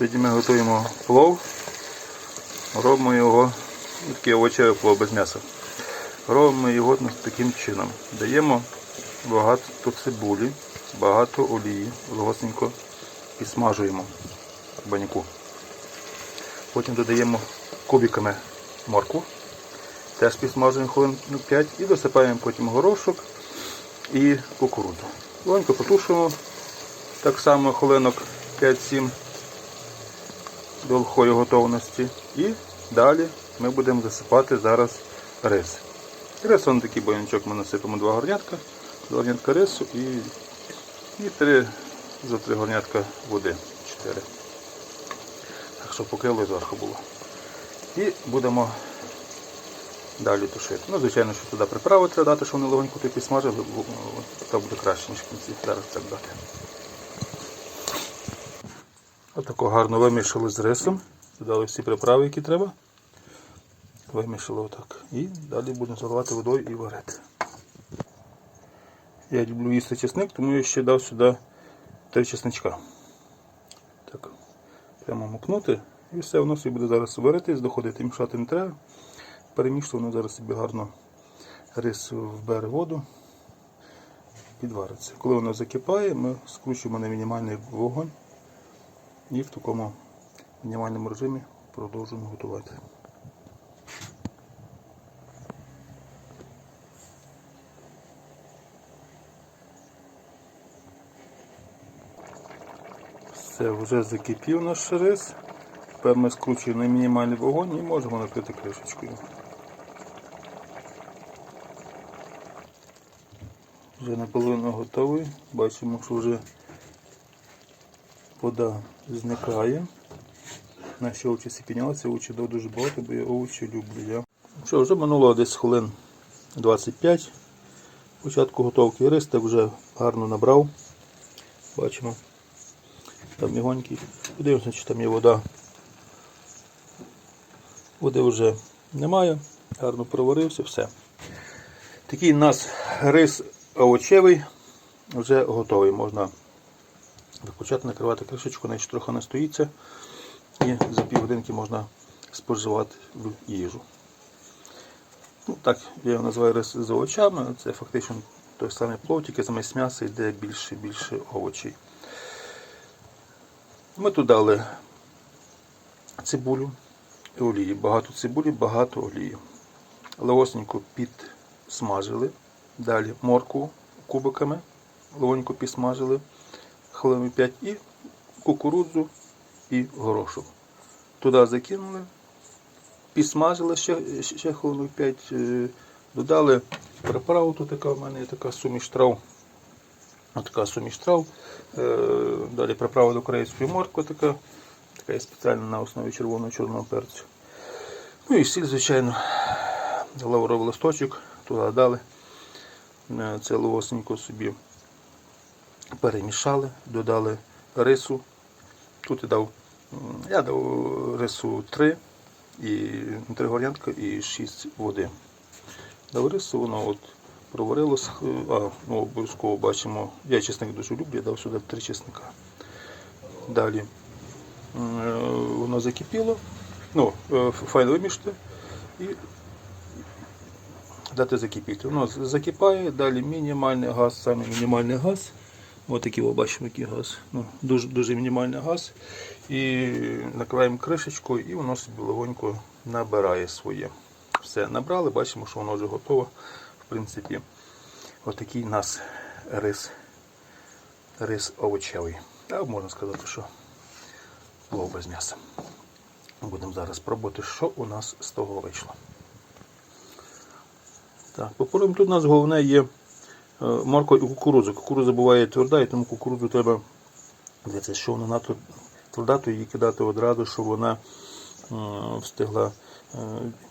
Сьогодні ми готуємо плов. Робимо його, ну, такий овочевий плов без м'яса. Робимо його ну, таким чином. Даємо багато цибулі, багато олії, легосенько підсмажуємо в баняку. Потім додаємо кубиками моркву. Теж підсмажуємо хвилин 5 і досипаємо потім горошок і кукурудзу. Легонько потушимо так само хвилинок 5-7 до легкої готовності. І далі ми будемо засипати зараз рис. Рис он такий боянчок ми насипемо два горнятка, два горнятка рису і, і три, за три горнятка води. 4. Так що покрило зверху було. І будемо далі тушити. Ну, звичайно, що туди приправи треба дати, щоб вони легонько тут підсмажили, бо, бо то буде краще, ніж в кінці. Зараз це дати. Отако гарно вимішали з рисом. Додали всі приправи, які треба. Вимішали отак. І далі будемо заливати водою і варити. Я люблю їсти чесник, тому я ще дав сюди три чесничка. Так, прямо мукнути. І все, воно собі буде зараз варитись, доходити, мішати не треба. Перемішувати воно зараз собі гарно рис вбере воду, підвариться. Коли воно закипає, ми скручуємо на мінімальний вогонь і в такому мінімальному режимі продовжуємо готувати. Все, вже закипів наш рис. Тепер ми скручуємо на мінімальний вогонь і можемо накрити кришечкою. Вже наполовину готовий. Бачимо, що вже вода зникає. Наші овочі всі піднялися, овочі дав дуже багато, бо я овочі люблю. Я. Що, вже минуло десь хвилин 25. Початку готовки рис так вже гарно набрав. Бачимо. Там мігонький. Подивимося, чи там є вода. Води вже немає. Гарно проварився, все. Такий у нас рис овочевий вже готовий. Можна почати накривати кришечку, навіть трохи не стоїться. І за півгодинки можна споживати в їжу. Ну, Так, я його називаю рис з овочами. Це фактично той самий плов, тільки замість м'яса йде більше більше овочей. Ми тут дали цибулю і олії. Багато цибулі, багато олії. Легосненько підсмажили. Далі морку кубиками, легонько підсмажили хвилин 5 і кукурудзу і горошок. Туди закинули, підсмажили ще, ще хвилин 5, е, додали приправу, тут така в мене є така суміш трав. Така суміш трав. Е, Далі приправа до корейської моркви, така, така спеціальна на основі червоного чорного перцю. Ну і сіль, звичайно, лавровий листочок, туди дали. Е, Це ловосненько собі перемішали, додали рису. Тут я дав, я дав рису 3, і 3 горянка і 6 води. Дав рису, воно от проварилось, а, ну, обов'язково бачимо, я чесник дуже люблю, я дав сюди 3 чесника. Далі е, воно закипіло, ну, е, файно вимішати і дати закипіти. Воно закипає, далі мінімальний газ, саме мінімальний газ. Ось такий о, бачимо, який газ. Ну, дуже, дуже мінімальний газ. І накриваємо кришечкою і воно собі легонько набирає своє. Все, набрали, бачимо, що воно вже готово. В принципі, отакий у нас рис, рис овочевий. А можна сказати, що плов без м'яса. Будемо зараз пробувати, що у нас з того вийшло. Так, попробуємо. Тут у нас головне є морква і кукурудза. Кукурудза буває тверда, і тому кукурудзу треба дивитися, що вона надто тверда, то її кидати одразу, щоб вона е, встигла е,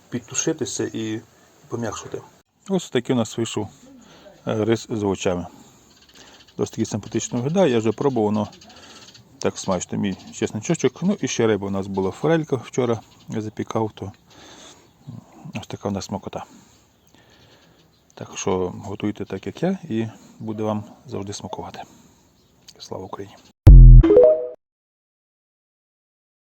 підтушитися і пом'якшити. Ось такий у нас вийшов е, рис з овочами. Досить такий симпатично виглядає, я вже пробував, воно так смачно. Мій чесничочок. Ну і ще риба у нас була форелька вчора, я запікав, то ось така у нас смакота. Так що готуйте так, як я, і буде вам завжди смакувати. Слава Україні!